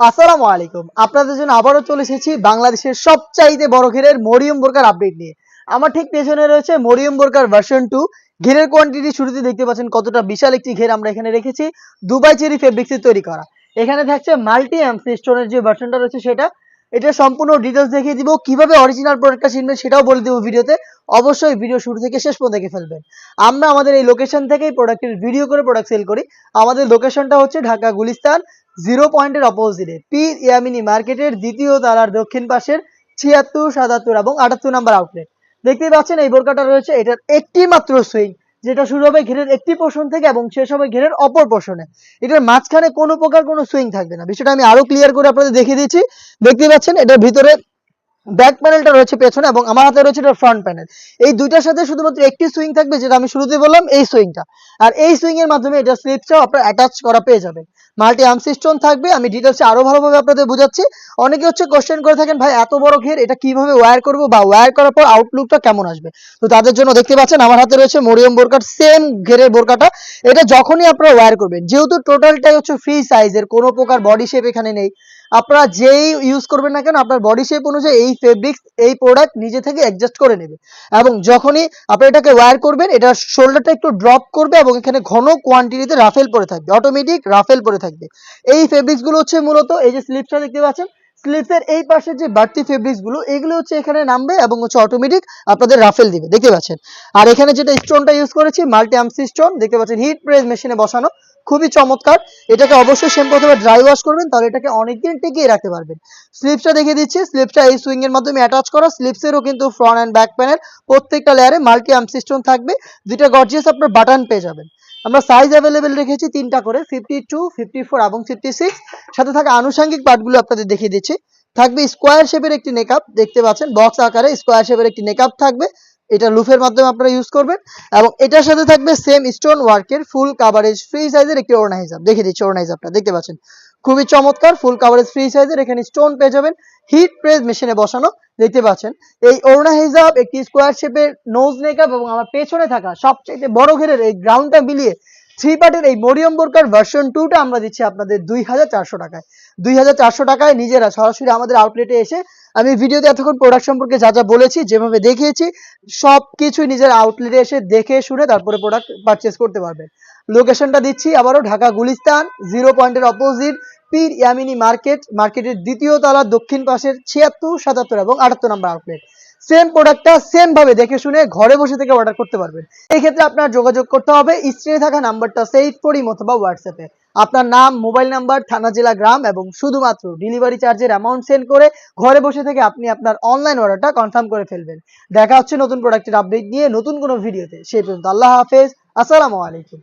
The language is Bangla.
আসসালামু আলাইকুম। আপনাদের জন্য আবারও চলে এসেছি বাংলাদেশের সবচাইতে বড় ঘেরের মরিয়ম বোরকার আপডেট নিয়ে। আমার ঠিক পেছনে রয়েছে মরিয়ম বোরকার ভার্সন টু ঘেরের কোয়ান্টিটি শুরুতে দেখতে পাচ্ছেন কতটা বিশাল একটি ঘের আমরা এখানে রেখেছি। দুবাই চেরি ফেব্রিক্সে তৈরি করা। এখানে থাকছে মাল্টি এমসি স্টোনের যে ভার্সনটা রয়েছে সেটা। এটা সম্পূর্ণ ডিটেলস দেখিয়ে দিব। কীভাবে অরিজিনাল প্রোডাক্টটা চিনবেন সেটাও বলে দেবো ভিডিওতে। অবশ্যই ভিডিও শুরু থেকে শেষ পর্যন্ত দেখে ফেলবেন। আমরা আমাদের এই লোকেশন থেকেই প্রোডাক্টের ভিডিও করে প্রোডাক্ট সেল করি। আমাদের লোকেশনটা হচ্ছে ঢাকা গুলিস্তান। জিরো পয়েন্টের অপোজিটে পীর ইয়ামিনী মার্কেটের দ্বিতীয় তালার দক্ষিণ পাশের ছিয়াত্তর, সাতাত্তর এবং আটাত্তর নাম্বার আউটলেট দেখতেই পাচ্ছেন এই বোরকাটা রয়েছে, এটার একটি মাত্র সুইং যেটা শুরু হবে ঘেরের একটি পোষণ থেকে এবং শেষ হবে ঘেরের অপর পোষণে এটার মাঝখানে কোনো প্রকার কোনো সুইং থাকবে না। বিষয়টা আমি আরও ক্লিয়ার করে আপনাদের দেখিয়ে দিচ্ছি। দেখতে পাচ্ছেন, এটার ভিতরে ব্যাক প্যানেলটা রয়েছে পেছনে এবং আমার হাতে রয়েছে এটার ফ্রন্ট প্যানেল এই দুইটার সাথে শুধুমাত্র একটি সুইং থাকবে, যেটা আমি শুরুতে বললাম, এই সুইংটা আর এই সুইং এর মাধ্যমে এটা স্লিপসটাও আপনার অ্যাটাচ করা পেয়ে যাবেন। মাল্টি আর্ম সিস্টেম থাকবে, আমি ডিটেলসে আরও ভালোভাবে আপনাদের বোঝাচ্ছি। অনেকে হচ্ছে কোশ্চেন করে থাকেন, ভাই, এত বড় ঘের, এটা কীভাবে ওয়্যার করব বা ওয়্যার করার পর আউটলুকটা কেমন আসবে? তো তাদের জন্য দেখতে পাচ্ছেন, আমার হাতে রয়েছে মরিয়ম বোরকার সেম ঘেরের বোরকাটা। এটা যখনই আপনারা ওয়্যার করবেন, যেহেতু টোটালটাই হচ্ছে ফ্রি সাইজের কোনো প্রকার বডি শেপ এখানে নেই। আপনারা যেই ইউজ করবেন না কেন, আপনার বডি শেপ অনুযায়ী এই ফেব্রিক্স এই প্রোডাক্ট নিজে থেকে অ্যাডজাস্ট করে নেবে। এবং যখনই আপনি এটাকে ওয়্যার করবেন, এটা শোল্ডারটা একটু ড্রপ করবে এবং এখানে ঘন কোয়ান্টিটিতে রাফেল পরে থাকবে অটোমেটিক রাফেল পরে থাকবে। এই ফেব্রিক্সগুলো হচ্ছে মূলত, এই যে স্লিপসটা দেখতে পাচ্ছেন স্লিপসের এই পাশে যে বাড়তি ফেব্রিক্সগুলো, এগুলো হচ্ছে এখানে নামবে এবং হচ্ছে অটোমেটিক আপনাদের রাফেল দিবে, দেখতে পাচ্ছেন। আর এখানে যেটা স্টোনটা ইউজ করেছি মাল্টি আমসি স্টোন দেখতে পাচ্ছেন হিট প্রেস মেশিনে বসানো। খুবই চমৎকার। এটাকে অবশ্যই শ্যাম্পু অথবা ড্রাই ওয়াশ করবেন, তাহলে এটাকে অনেকদিন টিকিয়ে রাখতে পারবেন। স্লিপসটা দেখিয়ে দিচ্ছি স্লিপসটা এই সুইং এর মাধ্যমে অ্যাটাচ করা। স্লিপসেরও কিন্তু ফ্রন্ট অ্যান্ড ব্যাক প্যানেল প্রত্যেকটা লেয়ারে মাল্টি আর্ম সিস্টেম থাকবে দুইটা গর্জিয়াস আপনার বাটন পেয়ে যাবেন। আমরা সাইজ অ্যাভেলেবেল রেখেছি তিনটা করে ফিফটি টু ফিফটি ফোর এবং ফিফটি সিক্স সাথে থাকা আনুষঙ্গিক পার্টগুলো আপনাদের দেখিয়ে দিচ্ছি। থাকবে স্কোয়ার শেপের একটি নেকআপ দেখতে পাচ্ছেন বক্স আকারে স্কোয়ার শেপের একটি নেকআপ থাকবে। এটা লুফের মাধ্যমে আপনারা ইউজ করবেন এবং এটার সাথে থাকবে সেম স্টোন ওয়ার্কের ফুল কাভারেজ ফ্রি সাইজের একটি ওড়না হিসাব দেখে দিচ্ছি ওড়না দেখতে পাচ্ছেন? খুবই চমৎকার ফুল কাভারেজ ফ্রি সাইজের এখানে স্টোন পেয়ে যাবেন। হিট প্রেস মেশিনে বসানো, দেখতে পাচ্ছেন? এই অরুণা হিজাব একটি স্কোয়ার শেপের নোজ মেকআপ এবং আমার পেছনে থাকা সবচেয়ে বড় ঘেরের এই গ্রাউন্ডটা মিলিয়ে থ্রি পার্টের এই মরিয়ম বোরকার ভার্সন টুটা আমরা দিচ্ছি আপনাদের দুই হাজার চারশো টাকায়। দুই হাজার চারশো টাকায় নিজেরা সরাসরি আমাদের আউটলেটে এসে আমি ভিডিওতে এতক্ষণ প্রোডাক্ট সম্পর্কে যা যা বলেছি, যেভাবে দেখিয়েছি সব কিছুই নিজের আউটলেটে এসে দেখে শুনে তারপরে প্রোডাক্ট পারচেস করতে পারবেন। লোকেশনটা দিচ্ছি আবারও ঢাকা গুলিস্তান জিরো পয়েন্টের অপোজিট পীর ইয়ামিনী মার্কেট মার্কেটের দ্বিতীয় তলা দক্ষিণ পাশের ছিয়াত্তর, সাতাত্তর এবং আটাত্তর নম্বর আউটলেট সেম প্রোডাক্টটা সেম ভাবে দেখে শুনে ঘরে বসে থেকে অর্ডার করতে পারবেন। এই ক্ষেত্রে আপনার যোগাযোগ করতে হবে, স্ক্রিনে থাকা নাম্বারটা সেভ করি অথবা হোয়াটসঅ্যাপে আপনার নাম মোবাইল নাম্বার থানা, জেলা, গ্রাম এবং শুধুমাত্র ডেলিভারি চার্জের অ্যামাউন্ট সেন্ড করে ঘরে বসে থেকে আপনি আপনার অনলাইন অর্ডারটা কনফার্ম করে ফেলবেন। দেখা হচ্ছে নতুন প্রোডাক্টের আপডেট নিয়ে নতুন কোনো ভিডিওতে সেই পর্যন্ত আল্লাহ হাফেজ। আসসালামু আলাইকুম।